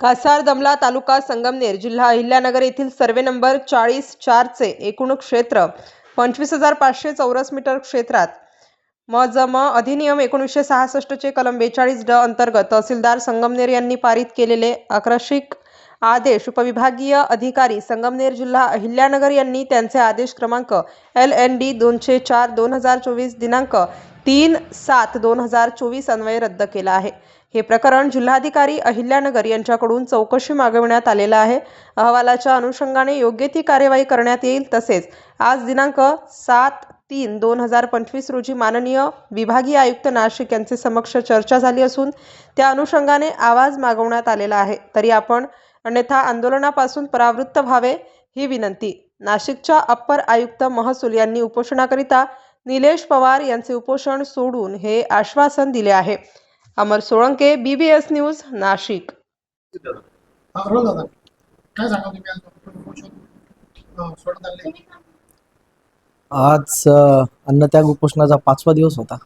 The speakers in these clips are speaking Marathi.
कासार दमला तालुका संगमनेर जिल्हा अहिल्यानगर येथील सर्वे नंबर चाळीस चारचे एकूण क्षेत्र पंचवीस हजार पाचशे चौरस मीटर क्षेत्रात. मजम अधिनियम एकोणीसशे सहासष्टचे कलम बेचाळीस ड अंतर्गत तहसीलदार संगमनेर यांनी पारित केलेले आकर्षिक आदेश उपविभागीय अधिकारी संगमनेर जिल्हा अहिल्यानगर यांनी त्यांचे आदेश क्रमांक एल एन डी दोनशे चार दोन हजार चोवीस दिनांक तीन सात दोन हजार चोवीस अन्वये रद्द केला आहे. हे प्रकरण जिल्हाधिकारी अहिल्यानगर यांच्याकडून चौकशी मागविण्यात आलेलं आहे. अहवालाच्या अनुषंगाने योग्य ती कार्यवाही करण्यात येईल. तसेच आज दिनांक सात तीन दोन हजार पंचवीस रोजी माननीय विभागीय आयुक्त नाशिक यांचे समक्ष चर्चा झाली असून त्या अनुषंगाने आवाज मागवण्यात आलेला आहे. तरी आपण अन्यथा आंदोलनापासून परावृत्त व्हावे ही विनंती. नाशिकच्या अप्पर आयुक्त महसूल यांनी उपोषणाकरिता निलेश पवार यांचे उपोषण सोडून हे आश्वासन दिले आहे. Amar Solanke BBS news Nashik. Role दादा काय सांगा तुम्ही आज? अन्नत्याग उपोषणाचा पाचवा दिवस होता.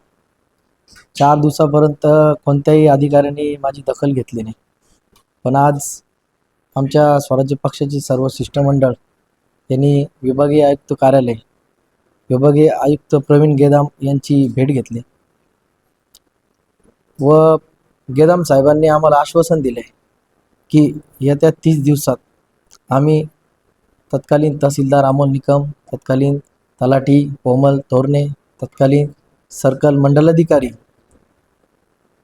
चार दिवसापर्यंत कोणत्याही अधिकाऱ्यांनी माझी दखल घेतली नाही. पण आज आमच्या स्वराज्य पक्षाचे सर्व शिष्टमंडळ यांनी विभागीय आयुक्त कार्यालय विभागीय आयुक्त प्रवीण गेदाम यांची भेट घेतली. व गेदाम साहेबांनी आम्हाला आश्वासन दिले की येत्या तीस दिवसात आम्ही तत्कालीन तहसीलदार अमोल निकम तत्कालीन तलाठी कोमल तोरणे तत्कालीन सर्कल मंडलाधिकारी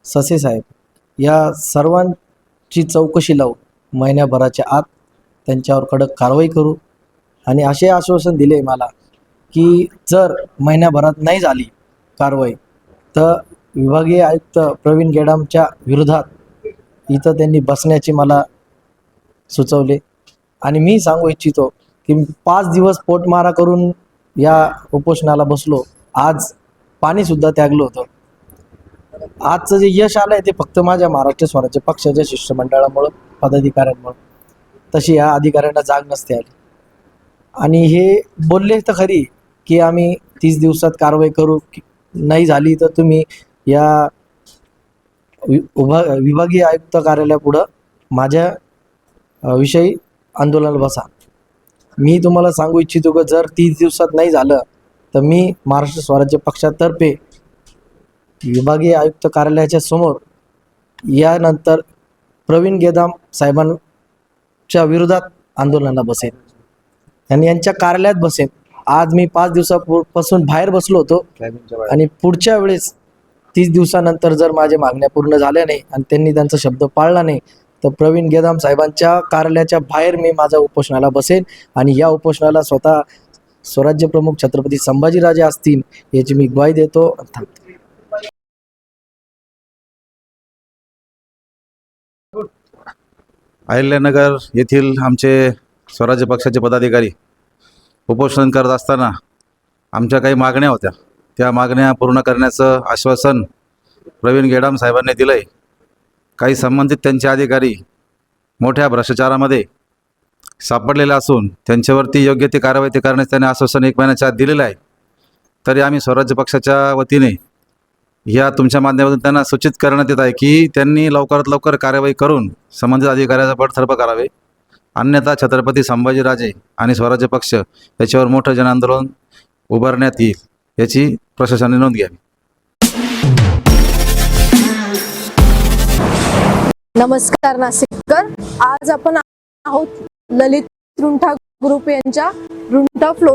ससे साहेब या सर्वांची चौकशी लावू महिन्याभराच्या आत त्यांच्यावर कडक कारवाई करू. आणि असे आश्वासन दिले मला की जर महिन्याभरात नाही झाली कारवाई तर विभागीय आयुक्त प्रवीण गेडामच्या विरोधात इथं त्यांनी बसण्याचे मला सुचवले. आणि मी सांगू इच्छितो की पाच दिवस पोटमारा करून या उपोषणाला बसलो आज पाणीसुद्धा त्यागलं होतं. आजचं जे यश आलं आहे ते फक्त माझ्या महाराष्ट्र स्वराज्य पक्षाच्या शिष्टमंडळामुळं पदाधिकाऱ्यांमुळं. तशी या अधिकाऱ्यांना जाग नसते आली. आणि हे बोलले तर खरी की आम्ही तीस दिवसात कारवाई करू. नाही झाली तर तुम्ही या वि उभा विभागीय आयुक्त कार्यालयापुढं माझ्या विषयी आंदोलनाला बसा. मी तुम्हाला सांगू इच्छितो की जर तीस दिवसात नाही झालं तर मी महाराष्ट्र स्वराज्य पक्षातर्फे विभागीय आयुक्त कार्यालयाच्या समोर यानंतर प्रवीण गेदाम साहेबांच्या विरोधात आंदोलनाला बसेन. आणि यांच्या कार्यालयात बसेन. आज मी पाच दिवसापासून बाहेर बसलो होतो. आणि पुढच्या वेळेस तीस दिवसानंतर जर माझ्या मागण्या पूर्ण झाल्या नाही आणि त्यांनी त्यांचा शब्द पाळला नाही तर प्रवीण गेदाम साहेबांच्या कार्यालयाच्या बाहेर मी माझ्या उपोषणाला बसेन आणि या उपोषणाला स्वतः स्वराज्य प्रमुख छत्रपती संभाजीराजे असतील याची मी ग्वाही देतो. अहिल्यानगर येथील आमचे स्वराज्य पक्षाचे पदाधिकारी उपोषण करत असताना आमच्या काही मागण्या होत्या. त्या मागण्या पूर्ण करण्याचं आश्वासन प्रवीण गेडाम साहेबांनी दिलं आहे काही संबंधित त्यांचे अधिकारी मोठ्या भ्रष्टाचारामध्ये सापडलेले असून त्यांच्यावरती योग्य ती कारवाई ते करण्यास त्यांनी आश्वासन एक महिन्याच्या आत दिलेलं आहे. तरी आम्ही स्वराज्य पक्षाच्या वतीने या तुमच्या माध्यमातून त्यांना सूचित करण्यात येत आहे की त्यांनी लवकरात लवकर कार्यवाही करून संबंधित अधिकाऱ्याचा बडतर्फ करावे अन्यथा छत्रपती संभाजीराजे आणि स्वराज्य पक्ष याच्यावर मोठं जनआंदोलन उभारण्यात येईल याची प्रशासनाने नोंद घ्यावी. नमस्कार नाशिककर. आज आपण आहोत ललित रुंठा ग्रुप यांच्या रुंठा फ्लो